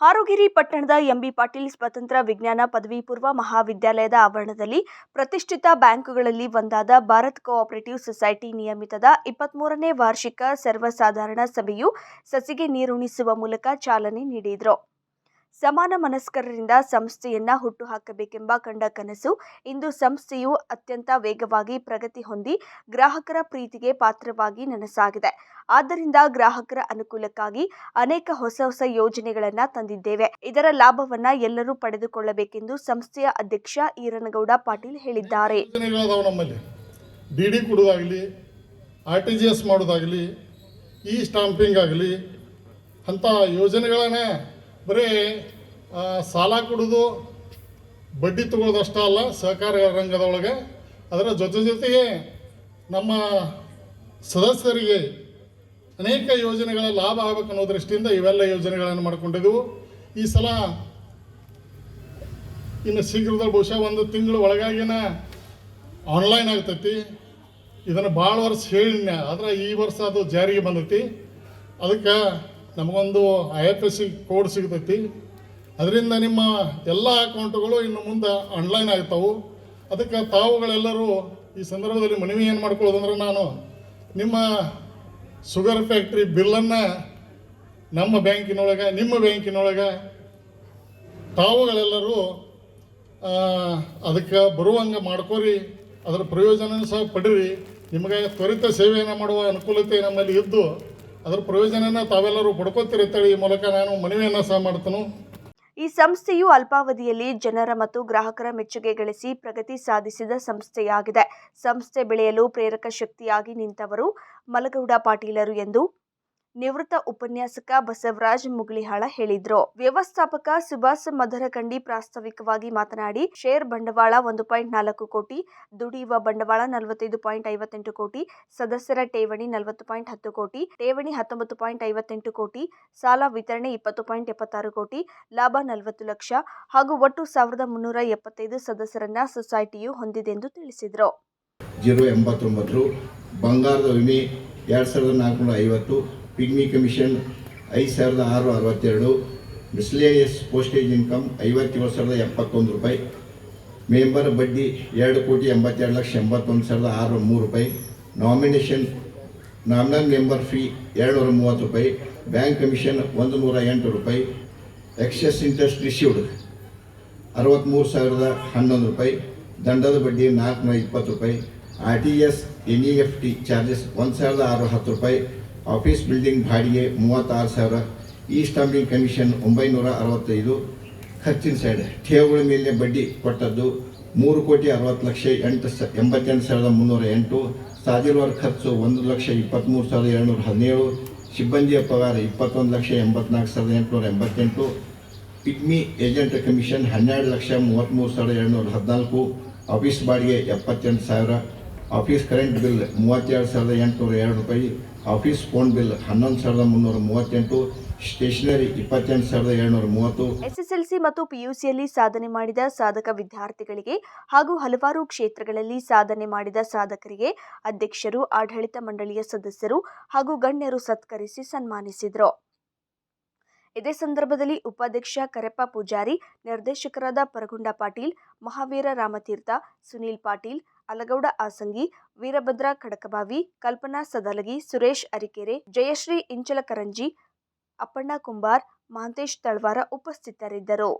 ಹಾರೋಗಿರಿ ಪಟ್ಟಣದ ಎಂಬಿ ಪಾಟೀಲ್ ಸ್ವತಂತ್ರ ವಿಜ್ಞಾನ ಪದವಿ ಪೂರ್ವ ಮಹಾವಿದ್ಯಾಲಯದ ಆವರಣದಲ್ಲಿ ಪ್ರತಿಷ್ಠಿತ ಬ್ಯಾಂಕುಗಳಲ್ಲಿ ಒಂದಾದ ಭಾರತ್ ಕೋಆಪರೇಟಿವ್ ಸೊಸೈಟಿ ನಿಯಮಿತದ ಇಪ್ಪತ್ಮೂರನೇ ವಾರ್ಷಿಕ ಸರ್ವಸಾಧಾರಣ ಸಭೆಯು ಸಸಿಗೆ ನೀರುಣಿಸುವ ಮೂಲಕ ಚಾಲನೆ ನೀಡಿದರು. ಸಮಾನ ಮನಸ್ಕರರಿಂದ ಸಂಸ್ಥೆಯನ್ನ ಹುಟ್ಟುಹಾಕಬೇಕೆಂಬ ಕಂಡ ಕನಸು ಇಂದು ಸಂಸ್ಥೆಯು ಅತ್ಯಂತ ವೇಗವಾಗಿ ಪ್ರಗತಿ ಹೊಂದಿ ಗ್ರಾಹಕರ ಪ್ರೀತಿಗೆ ಪಾತ್ರವಾಗಿ ನನಸಾಗಿದೆ. ಆದ್ದರಿಂದ ಗ್ರಾಹಕರ ಅನುಕೂಲಕ್ಕಾಗಿ ಅನೇಕ ಹೊಸ ಹೊಸ ಯೋಜನೆಗಳನ್ನ ತಂದಿದ್ದೇವೆ. ಇದರ ಲಾಭವನ್ನ ಎಲ್ಲರೂ ಪಡೆದುಕೊಳ್ಳಬೇಕೆಂದು ಸಂಸ್ಥೆಯ ಅಧ್ಯಕ್ಷ ಈರನಗೌಡ ಪಾಟೀಲ್ ಹೇಳಿದ್ದಾರೆ. ಈ ಸ್ಟಾಂಪಿಂಗ್ ಆಗಲಿ ಅಂತ ಯೋಜನೆಗಳನ್ನೇ ಬರೀ ಸಾಲ ಕೊಡೋದು, ಬಡ್ಡಿ ತಗೊಳ್ಳೋದಷ್ಟೇ ಅಲ್ಲ, ಸಹಕಾರ ರಂಗದೊಳಗೆ. ಅದರ ಜೊತೆ ಜೊತೆಗೆ ನಮ್ಮ ಸದಸ್ಯರಿಗೆ ಅನೇಕ ಯೋಜನೆಗಳ ಲಾಭ ಆಗಬೇಕು ಅನ್ನೋ ದೃಷ್ಟಿಯಿಂದ ಇವೆಲ್ಲ ಯೋಜನೆಗಳನ್ನು ಮಾಡಿಕೊಂಡಿದ್ದೆವು ಈ ಸಲ ಇನ್ನು ಶೀಘ್ರದಲ್ಲಿ ಬಹುಶಃ ಒಂದು ತಿಂಗಳು ಒಳಗಾಗಿನ ಆನ್ಲೈನ್ ಆಗ್ತೈತಿ. ಇದನ್ನು ಭಾಳ ವರ್ಷ ಹೇಳಿನ ಆದರೆ ಈ ವರ್ಷ ಅದು ಜಾರಿಗೆ ಬಂದೈತಿ. ಅದಕ್ಕೆ ನಮಗೊಂದು I F S C code ಸಿಗ್ತೈತಿ. ಅದರಿಂದ ನಿಮ್ಮ ಎಲ್ಲ ಅಕೌಂಟ್ಗಳು ಇನ್ನು ಮುಂದೆ ಆನ್ಲೈನ್ ಆಗ್ತಾವೆ. ಅದಕ್ಕೆ ತಾವುಗಳೆಲ್ಲರೂ ಈ ಸಂದರ್ಭದಲ್ಲಿ ಮನವಿ ಏನು ಮಾಡ್ಕೊಳ್ಳೋದಂದ್ರೆ ನಾನು ನಿಮ್ಮ ಶುಗರ್ ಫ್ಯಾಕ್ಟ್ರಿ ಬಿಲ್ಲನ್ನು ನಮ್ಮ ಬ್ಯಾಂಕಿನೊಳಗೆ, ನಿಮ್ಮ ಬ್ಯಾಂಕಿನೊಳಗೆ ತಾವುಗಳೆಲ್ಲರೂ ಅದಕ್ಕೆ ಬರುವಂಗೆ ಮಾಡ್ಕೋರಿ. ಅದರ ಪ್ರಯೋಜನ ಸಹ ಪಡೀರಿ. ನಿಮಗೆ ತ್ವರಿತ ಸೇವೆಯನ್ನು ಮಾಡುವ ಅನುಕೂಲತೆ ನಮ್ಮಲ್ಲಿ ಇದ್ದು, ಅದರ ಪ್ರಯೋಜನನ ತಾವೆಲ್ಲರೂ ಪಡ್ಕೋತೀರಿ ಅಂತೇಳಿ ಈ ಮೂಲಕ ನಾನು ಮನವಿಯನ್ನು ಸಹ ಮಾಡ್ತೇನೆ. ಈ ಸಂಸ್ಥೆಯು ಅಲ್ಪಾವಧಿಯಲ್ಲಿ ಜನರ ಮತ್ತು ಗ್ರಾಹಕರ ಮೆಚ್ಚುಗೆ ಗಳಿಸಿ ಪ್ರಗತಿ ಸಾಧಿಸಿದ ಸಂಸ್ಥೆಯಾಗಿದೆ. ಸಂಸ್ಥೆ ಬೆಳೆಯಲು ಪ್ರೇರಕ ಶಕ್ತಿಯಾಗಿ ನಿಂತವರು ಮಲಗೌಡ ಪಾಟೀಲರು ಎಂದು ನಿವೃತ್ತ ಉಪನ್ಯಾಸಕ ಬಸವರಾಜ್ ಮುಗಳಿಹಾಳ ಹೇಳಿದ್ರು. ವ್ಯವಸ್ಥಾಪಕ ಸುಭಾಸ್ ಮಧರಕಂಡಿ ಪ್ರಾಸ್ತಾವಿಕವಾಗಿ ಮಾತನಾಡಿ ಶೇರ್ ಬಂಡವಾಳ ಒಂದು ಪಾಯಿಂಟ್ ನಾಲ್ಕು ಕೋಟಿ, ದುಡಿಯುವ ಬಂಡವಾಳ ನಲವತ್ತೈದು ಪಾಯಿಂಟ್ ಐವತ್ತೆಂಟು ಕೋಟಿ, ಸದಸ್ಯರ ಠೇವಣಿ ನಲವತ್ತು ಪಾಯಿಂಟ್ ಹತ್ತು ಕೋಟಿ, ಠೇವಣಿ ಹತ್ತೊಂಬತ್ತು ಪಾಯಿಂಟ್ ಐವತ್ತೆಂಟು ಕೋಟಿ, ಸಾಲ ವಿತರಣೆ ಇಪ್ಪತ್ತು ಪಾಯಿಂಟ್ ಎಪ್ಪತ್ತಾರು ಕೋಟಿ, ಲಾಭ ನಲವತ್ತು ಲಕ್ಷ ಹಾಗೂ ಒಟ್ಟು ಸಾವಿರದ ಮುನ್ನೂರ ಎಪ್ಪತ್ತೈದು ಸದಸ್ಯರನ್ನ ಸೊಸೈಟಿಯು ಹೊಂದಿದೆ ಎಂದು ತಿಳಿಸಿದರು. ಜೀರೋ ಎಂಬತ್ತೊಂಬತ್ತು, ಬಂಗಾರದ ವಿಮೆ ಎರಡು ಸಾವಿರದ ನಾಲ್ಕುನೂರ ಐವತ್ತು ಪಿಗ್ಮಿ ಕಮಿಷನ್ ಐದು ಸಾವಿರದ ಆರು ಅರವತ್ತೆರಡು ಮಿಸ್ಲೇನಿಯಸ್ ಪೋಸ್ಟೇಜ್ ಇನ್ಕಮ್ ಐವತ್ತೇಳು ಸಾವಿರದ ಎಪ್ಪತ್ತೊಂದು ರೂಪಾಯಿ. ಮೆಂಬರ್ ಬಡ್ಡಿ ಎರಡು ಕೋಟಿ ಎಂಬತ್ತೆರಡು ಲಕ್ಷ ಎಂಬತ್ತೊಂದು ಸಾವಿರದ ಆರುನೂರ ಮೂರು ರೂಪಾಯಿ. ನಾಮಿನೇಷನ್ ನಾಮಿನಲ್ ಮೆಂಬರ್ ಫೀ ಎರಡುನೂರ ಮೂವತ್ತು ರೂಪಾಯಿ. ಬ್ಯಾಂಕ್ ಕಮಿಷನ್ ಒಂದು ನೂರ ಎಂಟು ರೂಪಾಯಿ. ಎಕ್ಸೆಸ್ ಇಂಟ್ರೆಸ್ಟ್ ರಿಸೀವ್ಡ್ ಅರವತ್ತ್ಮೂರು ಸಾವಿರದ ಹನ್ನೊಂದು ರೂಪಾಯಿ. ದಂಡದ ಬಡ್ಡಿ ನಾಲ್ಕುನೂರ ಇಪ್ಪತ್ತು ರೂಪಾಯಿ. R T S N E F T charges ಒಂದು ಸಾವಿರದ ಆರು ಹತ್ತು ರೂಪಾಯಿ. ಆಫೀಸ್ ಬಿಲ್ಡಿಂಗ್ ಬಾಡಿಗೆ ಮೂವತ್ತಾರು ಸಾವಿರ ಈ ಸ್ಟಾಂಪಿಂಗ್ ಕಮಿಷನ್ ಒಂಬೈನೂರ ಅರವತ್ತೈದು. ಖರ್ಚಿನ ಸೈಡ್ ಠೇವುಗಳ ಮೇಲೆ ಬಡ್ಡಿ ಕೊಟ್ಟದ್ದು ಮೂರು ಕೋಟಿ ಅರವತ್ತು ಲಕ್ಷ ಎಂಟು ಸ, ಎಂಬತ್ತೆಂಟು ಸಾವಿರದ ಮುನ್ನೂರ ಎಂಟು. ಸಾಧಿರುವವರ ಖರ್ಚು ಒಂದು ಲಕ್ಷ ಇಪ್ಪತ್ತ್ಮೂರು ಸಾವಿರದ ಏಳ್ನೂರ ಹದಿನೇಳು. ಸಿಬ್ಬಂದಿಯ ಪಗಾರ ಇಪ್ಪತ್ತೊಂದು ಲಕ್ಷ ಎಂಬತ್ನಾಲ್ಕು ಸಾವಿರದ ಎಂಟುನೂರ ಎಂಬತ್ತೆಂಟು. ಪಿಗ್ಮಿ ಏಜೆಂಟ್ ಕಮಿಷನ್ ಹನ್ನೆರಡು ಲಕ್ಷ ಮೂವತ್ತ್ಮೂರು ಸಾವಿರದ ಏಳ್ನೂರ ಹದಿನಾಲ್ಕು. ಆಫೀಸ್ ಬಾಡಿಗೆ ಎಪ್ಪತ್ತೆಂಟು ಸಾವಿರ. ಆಫೀಸ್ ಕರೆಂಟ್ ಬಿಲ್ ಮೂವತ್ತೆರಡು ಸಾವಿರದ ಎಂಟುನೂರ ಎರಡು ರೂಪಾಯಿ. ಆಫೀಸ್ ಫೋನ್ ಬಿಲ್ ಹನ್ನೊಂದು ಸಾವಿರದ ಮುನ್ನೂರ ಮೂವತ್ತೆಂಟು. ಸ್ಟೇಷನರಿ ಇಪ್ಪತ್ತೆಂಟು ಸಾವಿರದ ಏಳ್ನೂರ ಮೂವತ್ತು. ಎಸ್ಎಸ್ಎಲ್ಸಿ ಮತ್ತು ಪಿಯುಸಿಯಲ್ಲಿ ಸಾಧನೆ ಮಾಡಿದ ಸಾಧಕ ವಿದ್ಯಾರ್ಥಿಗಳಿಗೆ ಹಾಗೂ ಹಲವಾರು ಕ್ಷೇತ್ರಗಳಲ್ಲಿ ಸಾಧನೆ ಮಾಡಿದ ಸಾಧಕರಿಗೆ ಅಧ್ಯಕ್ಷರು, ಆಡಳಿತ ಮಂಡಳಿಯ ಸದಸ್ಯರು ಹಾಗೂ ಗಣ್ಯರು ಸತ್ಕರಿಸಿ ಸನ್ಮಾನಿಸಿದರು. ಇದೇ ಸಂದರ್ಭದಲ್ಲಿ ಉಪಾಧ್ಯಕ್ಷ ಕರೆಪ್ಪ ಪೂಜಾರಿ, ನಿರ್ದೇಶಕರಾದ ಪರಗುಂಡ ಪಾಟೀಲ್, ಮಹಾವೀರ ರಾಮತೀರ್ಥ, ಸುನೀಲ್ ಪಾಟೀಲ್ ಅಲಗೌಡ ಆಸಂಗಿ, ವೀರಭದ್ರ ಖಡಕಬಾವಿ ಕಲ್ಪನಾ ಸದಲಗಿ, ಸುರೇಶ್ ಅರಿಕೆರೆ, ಜಯಶ್ರೀ ಇಂಚಲಕರಂಜಿ, ಅಪ್ಪಣ್ಣ ಕುಂಬಾರ್ ಮಹಾಂತೇಶ್ ತಳವಾರ ಉಪಸ್ಥಿತರಿದ್ದರು.